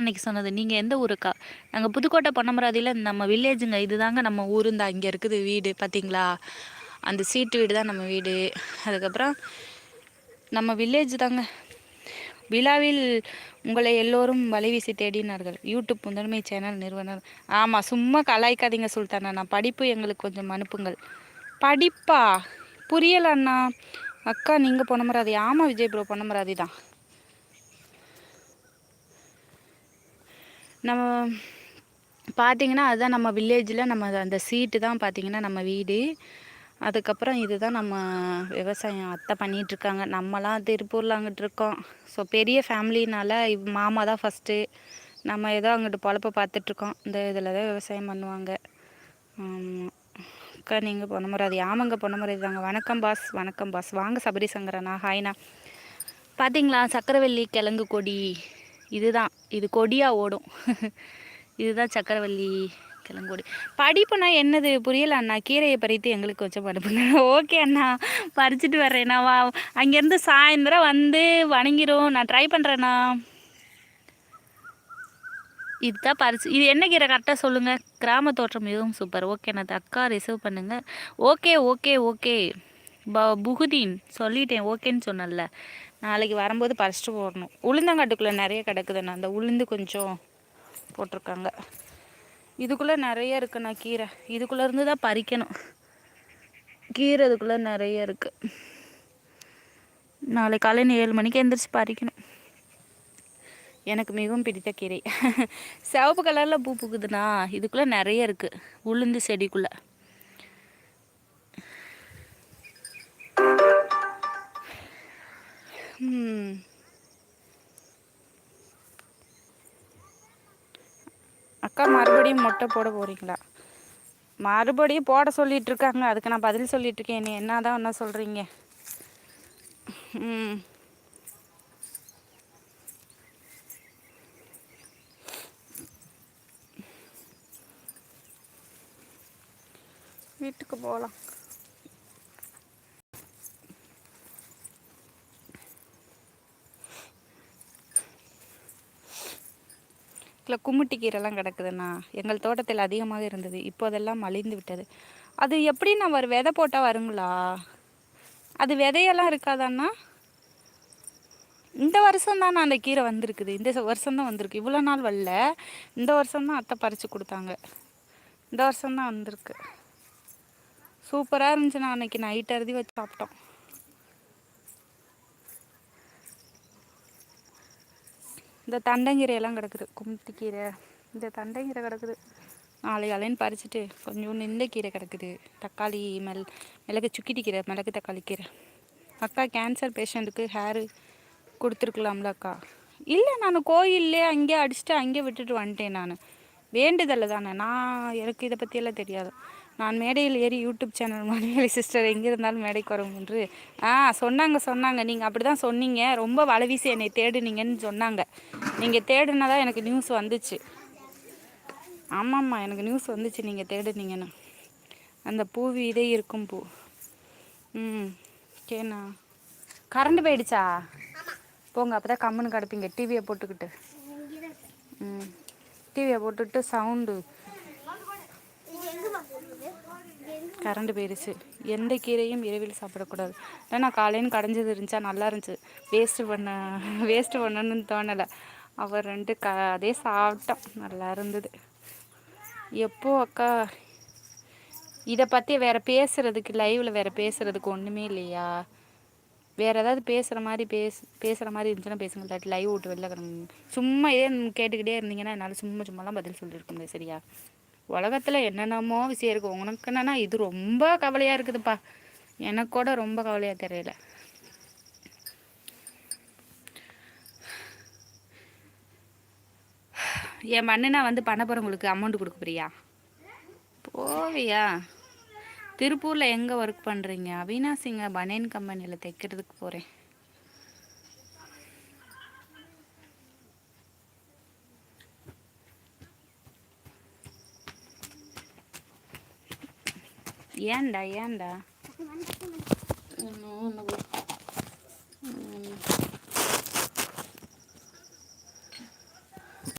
அன்னைக்கு சொன்னது. நீங்கள் எந்த ஊருக்கா? நாங்கள் புதுக்கோட்டை பொன்னமராதியில் நம்ம வில்லேஜுங்க இதுதாங்க நம்ம ஊர் இந்த அங்கே இருக்குது வீடு பார்த்தீங்களா அந்த சீட்டு வீடு தான் நம்ம வீடு. அதுக்கப்புறம் நம்ம வில்லேஜ் தாங்க. விழாவில் உங்களை எல்லோரும் வலைவீசி தேடினார்கள். யூடியூப் முதன்மை சேனல் நிறுவனர். ஆமாம் சும்மா கலாய்க்காதீங்க சுல்தானா. நான் படிப்பு எங்களுக்கு கொஞ்சம் அனுப்புங்கள். படிப்பா? புரியல அண்ணா அக்கா நீங்கள் பொன்னமராதி ஆமாம் விஜய் ப்ரோ பொன்னமராதி தான். நம்ம பார்த்தீங்கன்னா அதுதான் நம்ம வில்லேஜில் நம்ம அந்த சீட்டு தான் பார்த்தீங்கன்னா நம்ம வீடு. அதுக்கப்புறம் இதுதான் நம்ம விவசாயம் அத்தை பண்ணிகிட்ருக்காங்க நம்மலாம் திருப்பூரில் அங்கிட்டு இருக்கோம். ஸோ பெரிய ஃபேமிலினால இவ் மாமா தான் ஃபஸ்ட்டு நம்ம ஏதோ அங்கிட்டு பொழப்ப பார்த்துட்ருக்கோம் இந்த இதில் தான் விவசாயம் பண்ணுவாங்க. அக்கா நீங்கள் பொன்னமராதி ஆமாங்க முறை தாங்க. வணக்கம் பாஸ் வணக்கம் பாஸ் வாங்க சபரி சங்கரண்ணா ஹாய்ண்ணா பார்த்தீங்களா சக்கரவள்ளி கிழங்கு கொடி. இதுதான். இது கொடியாக ஓடும். இதுதான் சக்கரவள்ளி கிளங்கோடி படிப்புனா என்னது? புரியல அண்ணா. கீரையை பறித்து எங்களுக்கு வச்ச படிப்புங்க ஓகே அண்ணா. பறிச்சுட்டு வர்றேண்ணா வா. அங்கேருந்து சாயந்தரம் வந்து வணங்கிரும். நான் ட்ரை பண்ணுறேண்ணா இதுதான் பறிச்சு இது என்ன கீரை? கரெக்டாக சொல்லுங்கள் கிராம தோற்றம் மிகவும் சூப்பர் ஓகே அண்ணா. அக்கா ரிசர்வ் பண்ணுங்கள் ஓகே ஓகே ஓகே. ப புகுதீன் சொல்லிட்டேன் ஓகேன்னு சொன்னல நாளைக்கு வரும்போது பறிச்சிட்டு போடணும். உளுந்தங்காட்டுக்குள்ளே நிறைய கிடக்குதுண்ணா. அந்த உளுந்து கொஞ்சம் போட்டிருக்காங்க. இதுக்குள்ளே நிறைய இருக்குண்ணா கீரை. இதுக்குள்ளே இருந்து தான் பறிக்கணும். கீரை இதுக்குள்ளே நிறைய இருக்குது நாளை காலையில் ஏழு மணிக்கு எழுந்திரிச்சு பறிக்கணும். எனக்கு மிகவும் பிடித்த கீரை. சிவப்பு கலரில் பூ பூக்குதுண்ணா இதுக்குள்ளே நிறைய இருக்குது உளுந்து செடிக்குள்ளே. அக்கா மறுபடியும் மொட்டை போட போகிறீங்களா மறுபடியும் போட சொல்லிட்டு இருக்காங்க அதுக்கு நான் பதில் சொல்லிட்டு இருக்கேன் நீ என்ன தான் என்ன சொல்கிறீங்க ம். வீட்டுக்கு போகலாம் இல்லை கும்மிட்டி கீரைலாம் கிடக்குதுண்ணா. எங்கள் தோட்டத்தில் அதிகமாக இருந்தது. இப்போதெல்லாம் மலிந்து விட்டது. அது எப்படி நான் ஒரு விதை போட்டால் வருங்களா? அது விதையெல்லாம் இருக்காதாண்ணா? இந்த வருஷம் தான் அந்த கீரை வந்திருக்குது. இந்த வருஷம் தான் வந்திருக்கு. இவ்வளோ நாள் வரல. இந்த வருஷம் தான் அத்தை பறித்து கொடுத்தாங்க. இந்த வருஷம் தான் வந்திருக்கு. சூப்பராக இருந்துச்சு நான் அன்றைக்கி நைட் அறுதி வச்சு சாப்பிட்டோம். இந்த தண்டங்கீரையெல்லாம் கிடக்குது. கும்மிட்டிக்கீரை இந்த தண்டங்கீரை கிடக்குது. நாளை அலைன்னு பறிச்சுட்டு கொஞ்சோண்டு நின்ற கீரை கிடக்குது. தக்காளி மெல் மிளகு சுக்கிட்டி கீரை மிளகு தக்காளி கீரை. அக்கா கேன்சர் பேஷண்ட்டுக்கு ஹேரு கொடுத்துருக்கலாம்ல அக்கா. இல்லை நான் கோயில்லே அங்கேயே அடிச்சுட்டு அங்கேயே விட்டுட்டு வந்துட்டேன் நான். வேண்டுதல் தானே. நான் எனக்கு இதை பற்றியெல்லாம் தெரியாது. நான் மேடையில் ஏறி யூடியூப் சேனல் மணிவேலி சிஸ்டர் எங்கே இருந்தாலும் மேடைக்கு வரும் என்று. ஆ சொன்னாங்க சொன்னாங்க. நீங்கள் அப்படி தான் சொன்னீங்க. ரொம்ப வலவீசி என்னை தேடுனீங்கன்னு சொன்னாங்க. நீங்கள் தேடுனதான் எனக்கு நியூஸ் வந்துச்சு. ஆமாம்மா எனக்கு நியூஸ் வந்துச்சு. நீங்கள் தேடுனீங்கன்னு. அந்த பூ இதே இருக்கும் பூ. ம் கேண்ணா கரண்ட் போயிடுச்சா? போங்க அப்போ தான் கம்முன்னு கிடப்பீங்க. டிவியை போட்டுக்கிட்டு. ம் டிவியை போட்டுக்கிட்டு சவுண்டு கரண்ட் போயிடுச்சு. எந்த கீரையும் இரவில் சாப்பிடக்கூடாது. ஏன்னா காலையில் கடைஞ்சது இருந்துச்சா நல்லா இருந்துச்சு. வேஸ்ட்டு பண்ண வேஸ்ட்டு பண்ணணும்னு தோணலை. அவர் ரெண்டு க அதே சாப்பிட்டோம் நல்லா இருந்தது. எப்போ அக்கா இதை பற்றி வேறு பேசுகிறதுக்கு லைவில் வேறு பேசுகிறதுக்கு ஒன்றுமே இல்லையா? வேறு ஏதாவது பேசுகிற மாதிரி பேச பேசுகிற மாதிரி இருந்துச்சுன்னா பேசுங்க. இல்லாட்டி லைவ் விட்டு வெளில கிடங்க சும்மா இதே கேட்டுக்கிட்டே இருந்தீங்கன்னா என்னால் சும்மா சும்மாலாம் பதில் சொல்லியிருக்க முடியாது சரியா? உலகத்தில் என்னென்னமோ விஷயம் இருக்குது உனக்கு என்னன்னா இது ரொம்ப கவலையாக இருக்குதுப்பா. எனக்கு கூட ரொம்ப கவலையாக தெரியல. என் மண்ணுனா வந்து பண்ணப்புறவங்களுக்கு அமௌண்ட் கொடுக்க போறியா? போவியா? திருப்பூரில் எங்கே ஒர்க் பண்ணுறீங்க அவினாசிங்க பனேன் கம்பெனியில் தைக்கிறதுக்கு போகிறேன் ఏండా ఏండా